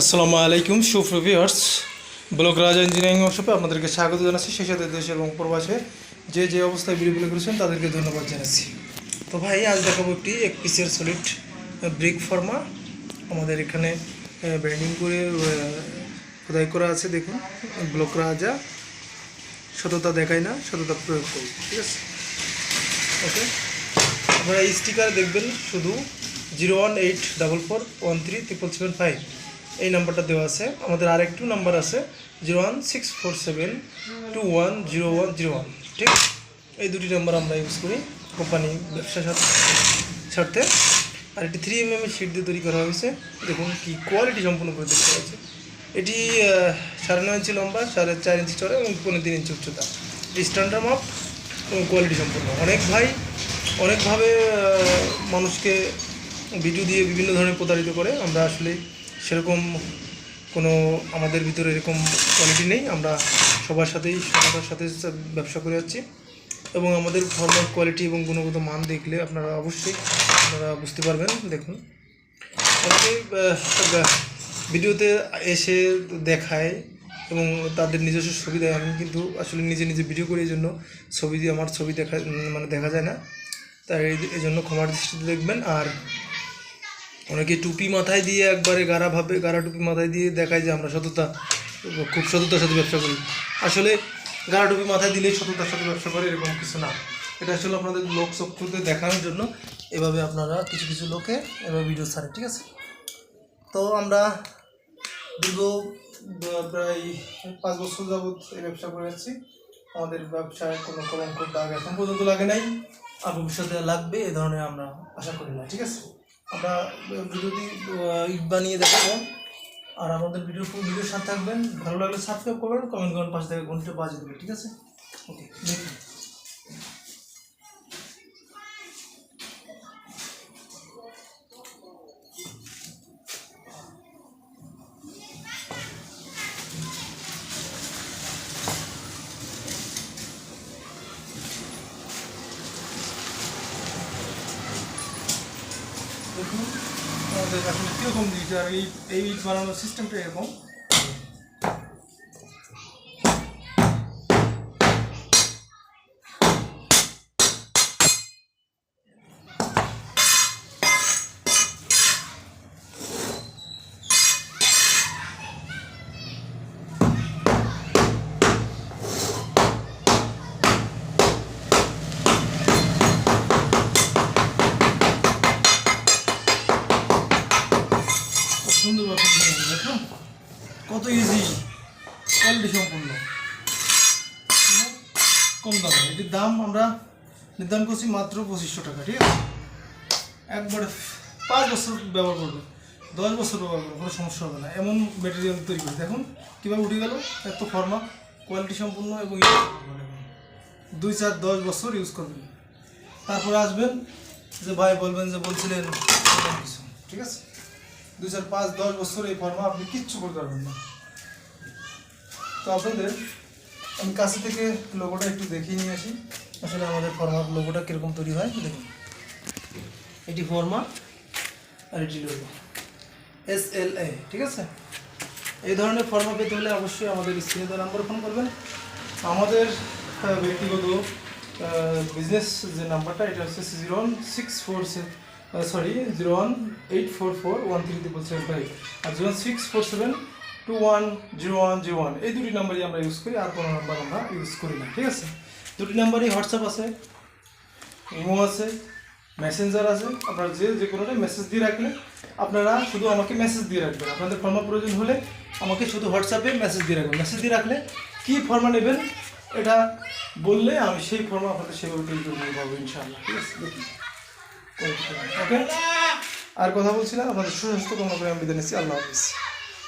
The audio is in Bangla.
আসসালামু আলাইকুম সুপ্রভিয়ার্স ব্লক রাজা ইঞ্জিনিয়ারিং ওয়ার্কশপে আপনাদেরকে স্বাগত জানাচ্ছি সেই সাথে দেশ এবং প্রবাসে। যে যে অবস্থায় ভিডিওগুলো করেছেন, তাদেরকে ধন্যবাদ জানাচ্ছি। তো ভাই, আজ দেখাবো একটি এক পিসের সলিড ব্রিক ফর্মা আমাদের এখানে ব্যান্ডিং করে খোদাই করা আছে, দেখুন। ব্লক রাজা। সততা দেখায় না, সততা প্রয়োগ করি, ঠিক আছে? ওকে? আপনারা স্টিকার দেখবেন শুধু। Zero one eight double four one three triple seven five এই নাম্বারটা দেওয়া আছে। আমাদের আরেকটু নাম্বার আছে, zero one six four seven two one zero one zero one. ঠিক? এই দুটি নাম্বার আমরা ইউজ করি কোম্পানি ব্যবসা সাথে ছাড়তে আর এটি থ্রি এম এম শিট দিয়ে তৈরি করা হয়েছে। দেখুন কি কোয়ালিটি সম্পূর্ণ করে দেখতে হয়েছে। এটি সাড়ে নয় ইঞ্চি লম্বা, সাড়ে চার ইঞ্চি চড়া এবং পনেরো তিন ইঞ্চি উচ্চতা। স্ট্যান্ডার্ড মাপ এবং কোয়ালিটি সম্পূর্ণ। অনেক ভাই, অনেকভাবে মানুষকে ভিডিও দিয়ে বিভিন্ন ধরনের প্রতারিত করে। আমরা আসলে সেরকম কোনো আমাদের ভিতরে এরকম কোয়ালিটি নেই। আমরা সবার সাথেই, সবার সাথে ব্যবসা করে যাচ্ছি। এবং আমাদের ফর্মাল কোয়ালিটি এবং গুণগত মান দেখলে আপনারা অবশ্যই আপনারা বুঝতে পারবেন, দেখুন। ভিডিওতে এসে দেখায় এবং তাদের নিজস্ব ছবি দেয় আমি কিন্তু আসলে নিজে নিজে ভিডিও করি, এই জন্য ছবি দিয়ে, আমার ছবি দেখা মানে দেখা যায় না। তাই এই জন্য ক্ষমার দৃষ্টিতে দেখবেন। আর অনেকে টুপি মাথায় দিয়ে একবারে গাড়া ভাবে, গাড়া টুপি মাথায় দিয়ে দেখায় যে আমরা সততা, খুব সততার সাথে ব্যবসা করি। আসলে গাড়া টুপি মাথায় দিলেই সততার সাথে ব্যবসা করে, এরকম কিছু না। এটা আসলে আপনাদের লোক চক্ষুতে দেখানোর জন্য। এভাবে আপনারা কিছু কিছু লোকে এভাবে ভিডিও ছাড়ে, ঠিক আছে? তো আমরা দীর্ঘ প্রায় পাঁচ বছর যাবৎ এই ব্যবসা করে যাচ্ছি। আমাদের ব্যবসায় কোনো কলঙ্ক দাগ এখন পর্যন্ত লাগে নাই। আর ভবিষ্যতে লাগবে, এ ধরনের আমরা আশা করি না, ঠিক আছে? আমরা ভিডিওটি ইট বানিয়ে দেখাবো। আর আমাদের ভিডিও ভিডিওর সাথে থাকবেন। ভালো লাগলে সাবস্ক্রাইব করবেন কমেন্ট করবেন, পাশে থেকে ঘণ্টা বাজিয়ে দেবেন, ঠিক আছে? ওকে দেখুন। দেখুন। আমাদের এখন কীরকম দিয়েছে আর এই এই বানানোর সিস্টেমটা এরকম। সুন্দর দেখুন কত ইজি কোয়ালিটি সম্পূর্ণ কম দামে। এটির দাম আমরা নির্ধারণ করছি মাত্র পঁচিশশো টাকা, ঠিক আছে? একবারে পাঁচ বছর ব্যবহার করবে। দশ বছর ব্যবহার করবে, কোনো সমস্যা হবে না। এমন মেটেরিয়াল তৈরি করে। দেখুন, কীভাবে উঠে গেল? এত ফর্মা কোয়ালিটি সম্পূর্ণ এবং দুই চার দশ বছর ইউজ করবেন। তারপরে আসবেন যে ভাই বলবেন যে বলছিলেন কিছু, ঠিক আছে? দুই চার পাঁচ দশ বছর এই ফর্মা আপনি কিচ্ছু করতে পারবেন না। তো আপনাদের, আমি কাছে থেকে লোগোটা একটু দেখিয়ে নিয়ে আসি। আসলে আমাদের ফর্মার লোগোটা কীরকম তৈরি হয়, দেখুন। এটি ফর্মা আর এটি লোগো এস এল এ ঠিক আছে? এই ধরনের ফর্মা পেতে হলে অবশ্যই আমাদের স্ক্রিনে দেওয়া নাম্বার ফোন করবেন। আমাদের ব্যক্তিগত বিজনেস যে নাম্বারটা, এটা হচ্ছে zero one six four sorry zero one eight four four one three triple seven five আর zero six four seven two one zero one zero one এই দুটি নাম্বারই আমরা ইউজ করি, আর কোনো নাম্বার আমরা ইউজ করি না, ঠিক আছে? দুটি নাম্বারই হোয়াটসঅ্যাপ আছে ইমো আছে মেসেঞ্জার আছে, আপনারা যে যে কোনোটাই মেসেজ দিয়ে রাখলে আপনারা শুধু আমাকে মেসেজ দিয়ে রাখবেন। আপনাদের ফর্মা প্রয়োজন হলে আমাকে শুধু হোয়াটসঅ্যাপে মেসেজ দিয়ে রাখবেন। মেসেজ দিয়ে রাখলে কী ফর্মা নেবেন এটা বললে আমি সেই ফর্মা আপনাদের সেভাবে তৈরি করে দিতে পারব ইনশাআল্লাহ, ঠিক আছে? ওকে আর কথা বলছিলাম আপনাদের সুস্বাস্থ্য কামনা করে আমি বিদায় নিচ্ছি আল্লাহ হাফিজ।